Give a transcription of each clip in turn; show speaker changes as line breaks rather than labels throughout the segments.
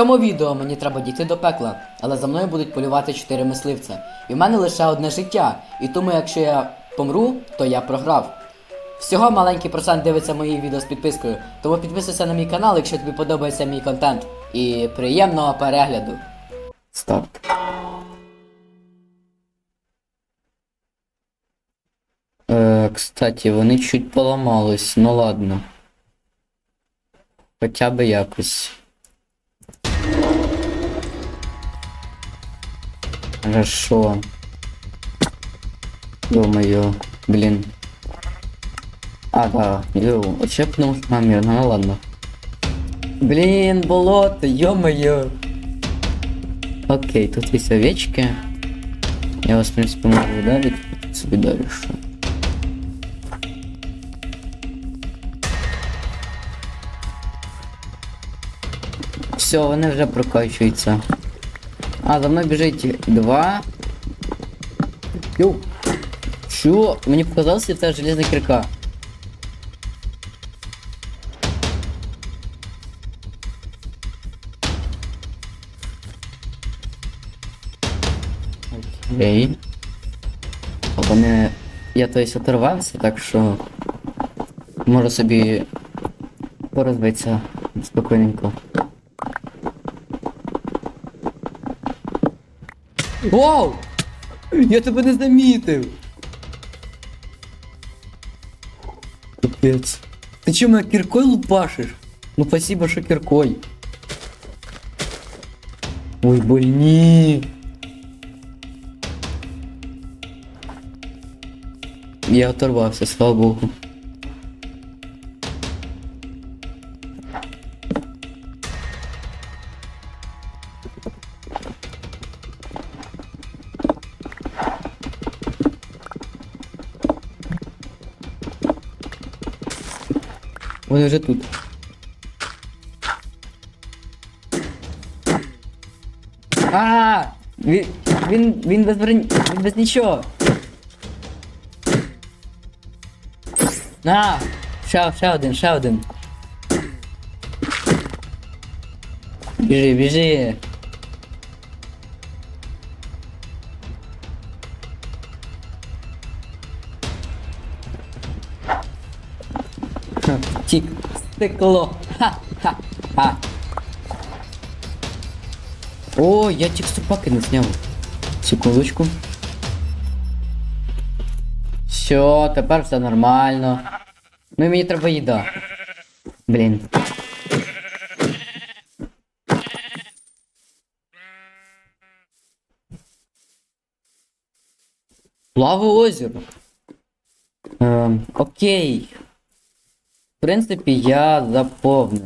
цьому відео мені треба дійти до пекла, але за мною будуть полювати чотири мисливця. І в мене лише одне життя. І тому, якщо я помру, то я програв. Всього маленький процент дивиться мої відео з підпискою, тому підписуйся на мій канал, якщо тобі подобається мій контент. І приємного перегляду. Старт. Е, кстати, вони чуть поламались, ну ладно. Хоча би якось. Хорошо. Ё-моё, блин. А, да, ё, отчепнул мамир, ну ладно. Блин, болото, ё-моё. Окей, тут есть овечки. Я вас, в принципе, могу ударить. Собі дальше. Все, вони вже прокачуються. А, за мною біжить два. Йоу. Що? Мені показалося, це железна кирка. Окей. Вони... Я то есть оторвався, так що можу собі порозвитися спокійненько. Вау! Я тебе не замітив! Капець. Ти чого мене кіркою лупашиш? Ну спасибо, що кіркой. Ой, больні. Я оторвався, слава Богу. Вони вже тут. А, він, він, він без броні, він без нічого. На, ще, ще один, ще один. Біжи, біжи. Ха, стекло. Ха-ха-ха. О, я текстур паки не зняв. Секундочку. Все, тепер все нормально. Ну і мені треба їда. Блін. Плаве озеро. Ем, окей. В принципі, я заповнив.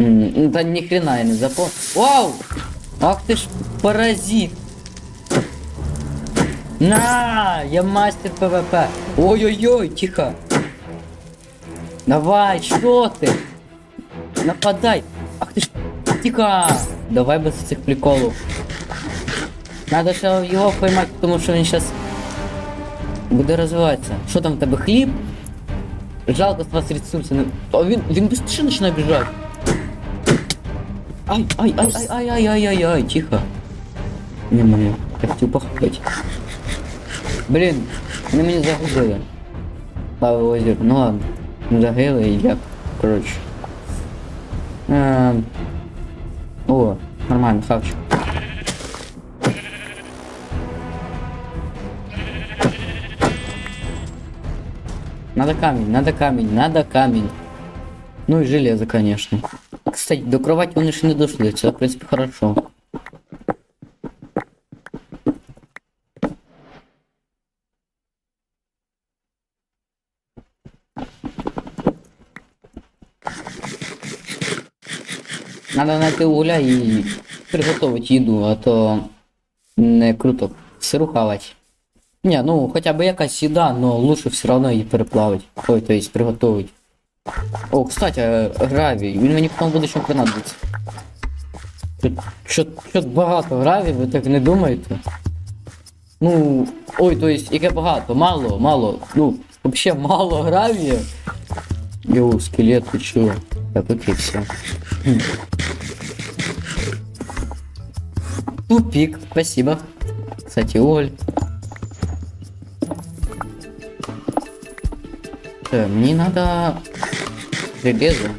М, Ну та ніхрена я не заповнив. Вау! Ах ти ж паразит! На, я мастер ПВП. Ой-ой-ой, тихо. Давай, что ты? Нападай. Ах ты ж, тихо. Давай без цих приколов. Надо ще його поймати, тому що він зараз буде розвиватися. Що там в тебе хліб? Жалко з вас ресурси. не- А він, він быстрее починає біжати. Ай, ай, ай, ай, ай, ай, ай, ай, ай, тихо. Не моє, я хотів похопити. Блін, вони мені загубили. Плаве озеро, ну ладно. Не загили і як. Коротше. Ем... О, нормально, хавчик. Надо камень, надо камень, надо камень. Ну и железо, конечно. Кстати, до кровати вони ще не дошли, це, в принципі, хорошо. Надо знайти угля і приготувати їду, а то не круто сиру хавать. Не, ну хоча б якась їда, но лучше все равно її переплавити. Ой, то есть приготувати. О, кстати, гравій, він мені потім буде ще понадобиться. Що, що багато гравій, ви так не думаєте? Ну, ой, то есть, яке багато, мало, мало, ну, вообще мало гравія. Йоу, скелет, ти чого? Так, окей, все. Тупик, спасибо. Кстати, уголь. Мне надо железо.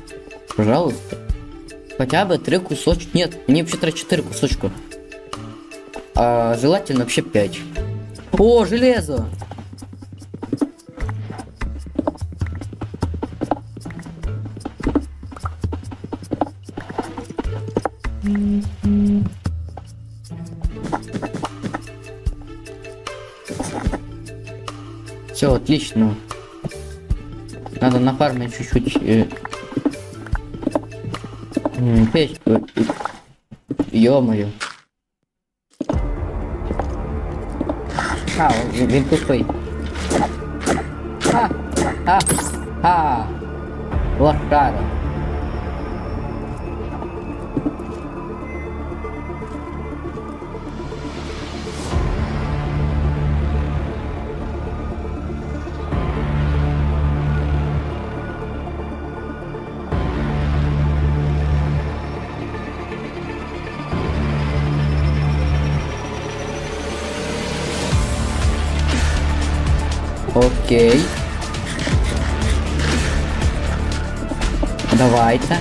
Пожалуйста. Хотя бы три кусочка. Нет, мне вообще треба четыре кусочка. А желательно вообще пять. О, железо! Все, отлично. Надо нафармить чуть-чуть. Э, м, печку. Ё-моё. А, він, він тупий. Ха! Ха! Ха! Лошара. Окей. Давайте.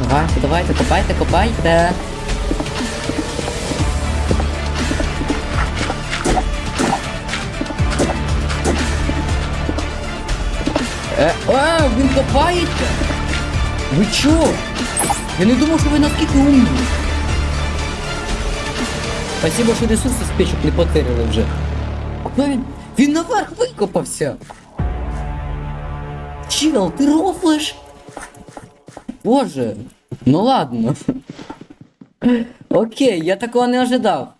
Давайте, давайте, копайте, копайте. Е, а, він копається? Ви чо? Я не думав, що ви наскільки умні. Спасибо, що ресурси з печок не потеряли вже. Він? Він наверх викопався. Чел, ти рофлиш? Боже. Ну ладно. Окей, я такого не ожидав.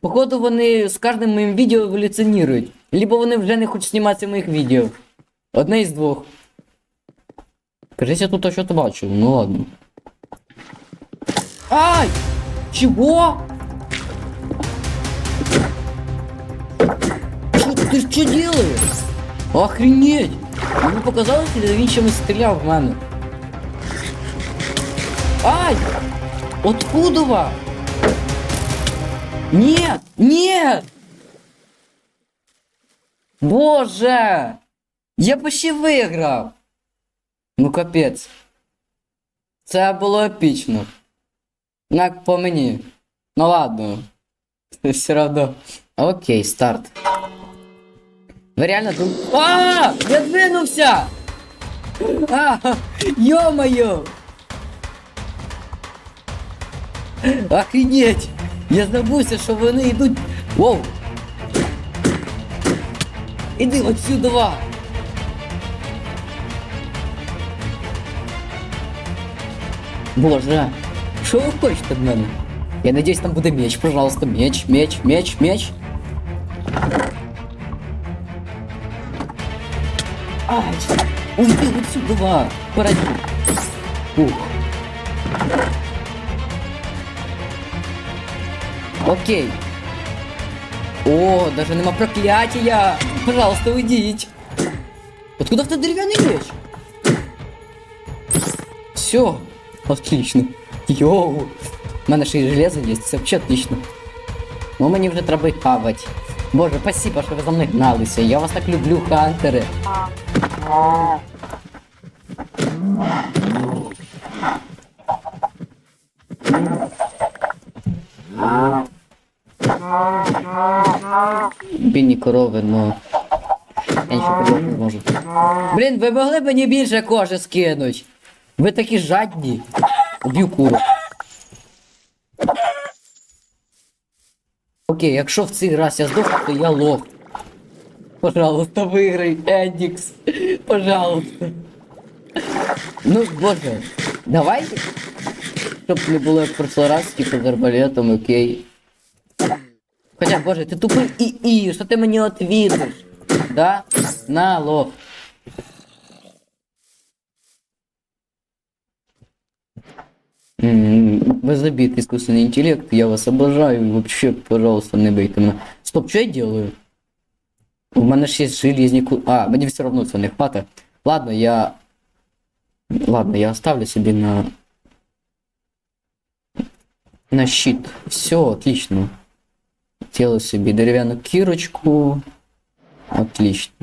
Походу вони з кожним моїм відео еволюціонують. Либо вони вже не хочуть зніматися в моїх відео. Одне із двох. Кажись, я тут щось бачив, ну ладно. Ай! Чего? Что ты что делаешь? Охренеть! Мені показалось, що він чимось стріляв в мене. Ай! Откуда? Нет! Нет! Боже! Я почти виграв! Ну капець. Це було епічно. Як по мені. Ну ладно. Все равно. Окей, старт. Ви реально дум... А! Я двинувся! А! Ё-моё! Охренеть! Я забувся, що вони йдуть. Воу! Іди отсюда! Боже! Що ви хочете від мене? Я надіюсь, там буде меч, пожалуйста, меч, меч, меч, меч. Ай! Уйди отсюда! Поради! Ух. Окей. О, даже нема проклятия! Пожалуйста, уйдите! Откуда в деревянный меч? Все, отлично. Йоу. У мене ще й железо є, це взагалі отлично. Ну мені вже треба й хавати. Боже, спасибо, що ви за мною гналися. Я вас так люблю, хантери. Бідні корови, ну. Я нічого не можу. Блін, ви могли мені більше кожи скинуть. Ви такі жадні. Уб'ю куру. Окей, якщо в цей раз я здохну, то я лох. Пожалуйста, виграй, Едікс. Пожалуйста. Ну, боже, давай. Щоб не було як в прошлый раз, типу з арбалетом, окей. Хоча, боже, ти тупий і-і, що ти мені отвідиш? Да? На, лох. М, Безобид, искусственный интеллект, я вас обожаю, вообще, пожалуйста, не бейте меня. Стоп, что я делаю? У мене ж є железні ку... А, мені все одно це не хватить. Ладно, я. Ладно, я оставлю собі на. На щит. Все, отлично. Делаю собі дерев'яну кірочку. Отлично.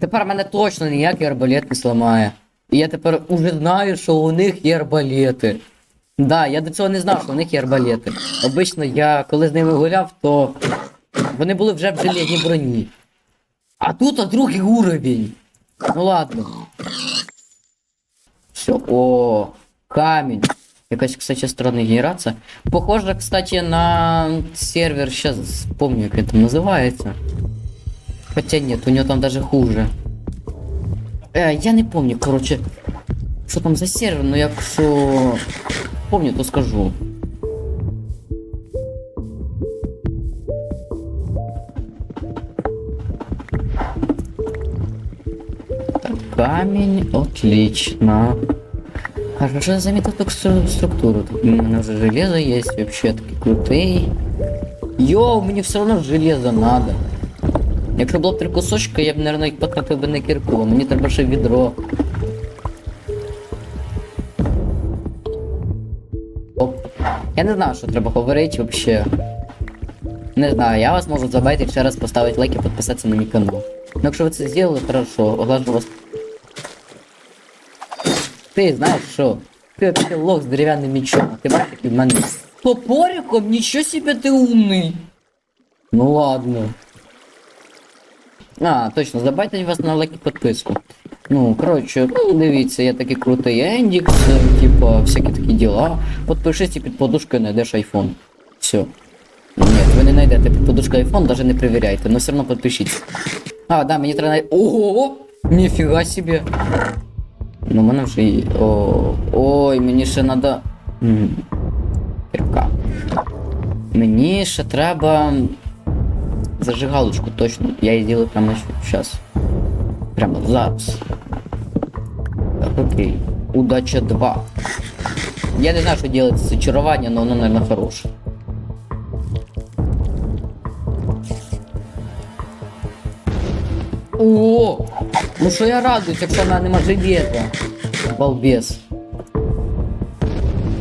Тепер мене точно ніякий арбалет не зламає. І я тепер уже знаю, що у них є арбалети. Да, я до цього не знав, що у них є арбалети. Обично я коли з ними гуляв, то вони були вже в железній броні. А тут а другий уровень. Ну ладно. Все, о, камень. Якась, кстати, странная генерация. Похоже, кстати, на сервер, сейчас вспомню, как это называется. Хотя нет, у него там даже хуже. Э, я не помню, короче, що там за сервер, но якщо помню, то скажу. Так, камень, отлично. Хорошо, я заметил только стру- структуру. Тут у меня уже железо есть, вообще такие крутые. Йоу, мені все одно железо надо. Якщо було б три кусочка, я б, наверное, їх потратив би на кірку, мені треба ще відро. Оп. Я не знаю, що треба говорити вообще. Не знаю, я вас можу забайте ще раз поставити лайк і підписатися на мій канал. Ну, якщо ви це зробили, хорошо, оглажу вас. Ти знаєш що? Ти вообще лох з дерев'яним мечом, а ти бачиш, який в мене. Топориком? Нічого себе ти умний. Ну ладно. А, точно, забайтесь вас на лайк і підписку. Ну, коротше, ну дивіться, я такий крутий ендікс, е, типа, всякі такі діла. Подпишись і під подушкою знайдеш айфон. Все. Ні, ви не знайдете під подушкою айфон, даже не перевіряйте, но все одно підпишіться. А, да, мені треба. най- Ого! Ніфіга собі. Ну, в мене вже є. О, ой, мені ще. М, Кірка. Мені ще треба. Зажигалочку, точно. Я її зроблю прямо сейчас. Прямо зараз. Так, окей. Удача 2. Я не знаю, що делать з зачарування, но воно, наверное, хороше. О! Ну що я радуюсь, якщо вона нема железа. Балбес.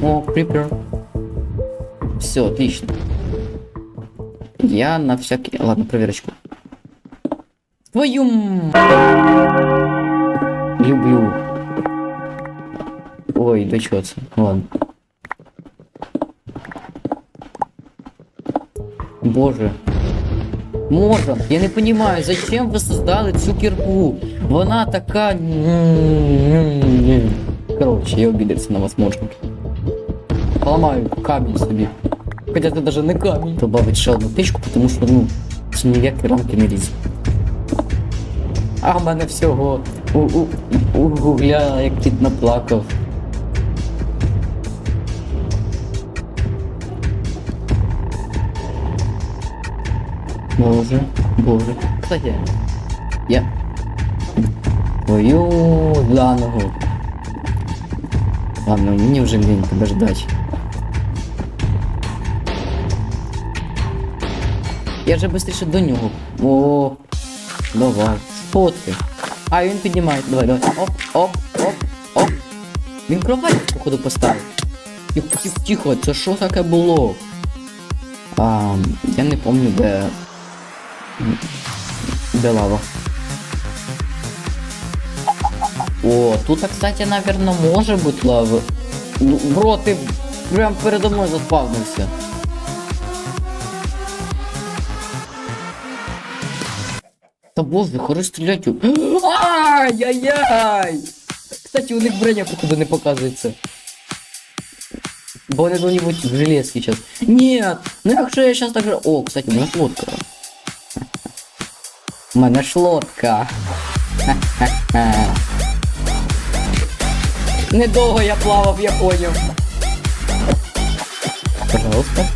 О, крипер. Все, отлично. Я на всякий... Ладно, проверочку. Твою... м- Люблю. Ой, да чё это? Ладно. Боже. Морган, я не понимаю, зачем ви создали цю кірку? Вона така. Короче, я обідався на вас, Морган. Поламаю камінь собі. Хоча це даже не камінь. Добавить ще одну тичку, тому що, ну, це ніякі рамки не лізь. А в мене всього у, у, у гугля як кіт наплакав. Боже, боже. Кстати, я... Твою за ногу. Ладно, мені вже лень подождать. Я вже быстріше до нього. О, давай. Фотки. А, він піднімає. Давай, давай. Оп, оп, оп, оп. Він кровать, походу, поставив. Тихо, це що таке було? А, я не пам'ятаю, де. Де лава. О, тут, кстати, наверное, може бути лава. Ну, бро, ти прям передо мною заспавнився. Та боже, хорош стрілять. Ай-яй-яй! Кстати, у них броня, походу, не показується. Бо вони должны бути в железке сейчас. Нет! Ну якщо я сейчас так же... О, кстати, у мене лодка. У мене ж лодка. Недовго я плавав, я поняв. Пожалуйста.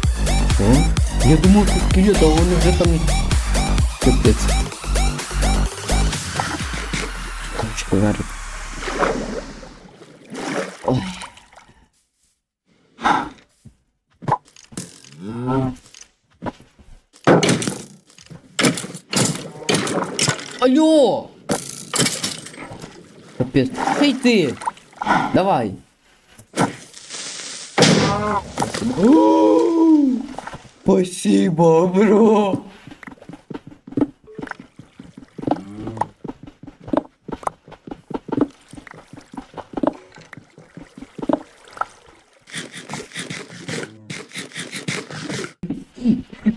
О, я думав, що скелет, а вони вже там... Капець. Поверю. Ой. Алло! Капец. Эй ты! Давай! Спасибо, бро!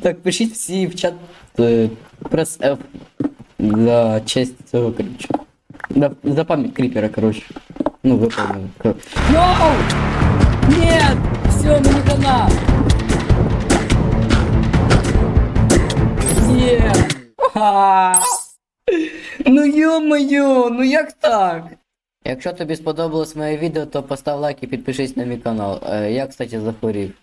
Так, пишіть всі в чат е, прес F за честь цього короче. За, за пам'ять крипера, короче. Ну, ви поняли. Йоу! Нет! Все, мені хана! Нет! Ха! Ну йо-моє, ну як так? Якщо тобі сподобалось моє відео, то постав лайк і підпишись на мій канал. Е, Я, кстати, захворів.